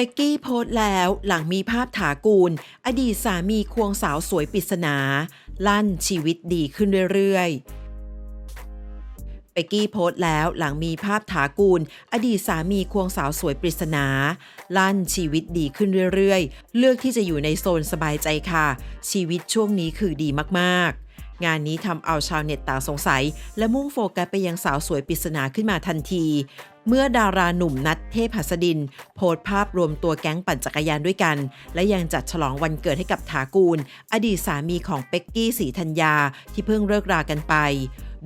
เป็กกี้โพสต์แล้วหลังมีภาพถากูล อดีตสามีควงสาวสวยปริศนา ลั่นชีวิตดีขึ้นเรื่อยๆ เป็กกี้โพสต์แล้วหลังมีภาพถากูล อดีตสามีควงสาวสวยปริศนา ลั่นชีวิตดีขึ้นเรื่อยๆ เลือกที่จะอยู่ในโซนสบายใจค่ะ ชีวิตช่วงนี้คือดีมากๆ งานนี้ทำเอาชาวเน็ตต่างสงสัย และมุ่งโฟกัสไปยังสาวสวยปริศนาขึ้นมาทันที เมื่อดาราหนุ่มนัดเทพหัสดิน โพสต์ภาพรวมตัวแก๊งปั่นจักรยานด้วยกัน และยังจัดฉลองวันเกิดให้กับถากูล อดีตสามีของเป็กกี้สีธัญญาที่เพิ่งเลิกรากันไป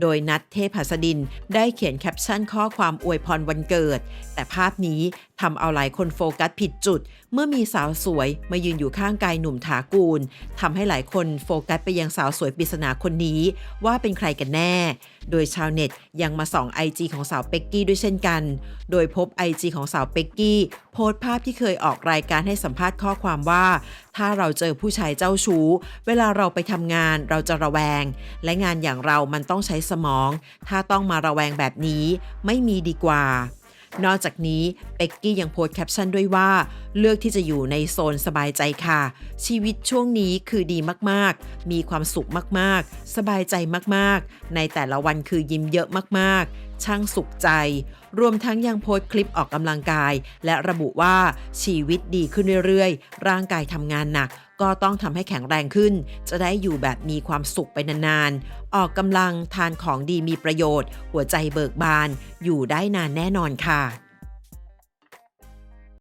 โดยนัทเทพหัสดินได้เขียนแคปชั่นข้อความอวยพรวันเกิด แต่ภาพนี้ทำเอาหลายคนโฟกัสผิดจุด เมื่อมีสาวสวยมายืนอยู่ข้างกายหนุ่มถากูลทำให้หลายคนโฟกัสไปยังสาวสวยปริศนาคนนี้ ว่าเป็นใครกันแน่โดยชาวเน็ตยังมาส่องไอจีของสาวเป็กกี้ด้วยเช่นกัน โดยพบไอจีของสาวเป็กกี้โพสต์ภาพที่เคยออกรายการให้สัมภาษณ์ข้อความว่า ถ้าเราเจอผู้ชายเจ้าชู้ เวลาเราไปทำงานเราจะระแวง และงานอย่างเรามันต้องใช้สมอง ถ้าต้องมาระแวงแบบนี้ ไม่มีดีกว่า นอกจากนี้เป็กกี้ยังโพสต์แคปชั่นด้วยว่า เลือกที่จะอยู่ในโซนสบายใจค่ะ ชีวิตช่วงนี้คือดีมากๆ มีความสุขมากๆ สบายใจมากๆ ในแต่ละวันคือยิ้มเยอะมากๆ ช่างสุขใจ รวมทั้งยังโพสต์คลิปออกกำลังกาย และระบุว่าชีวิตดีขึ้นเรื่อยๆ ร่างกายทำงานหนัก ก็ต้องทำให้แข็งแรงขึ้น จะได้อยู่แบบมีความสุขไปนานๆ ออกกำลังทานของดีมีประโยชน์ หัวใจเบิกบาน อยู่ได้นานแน่นอนค่ะ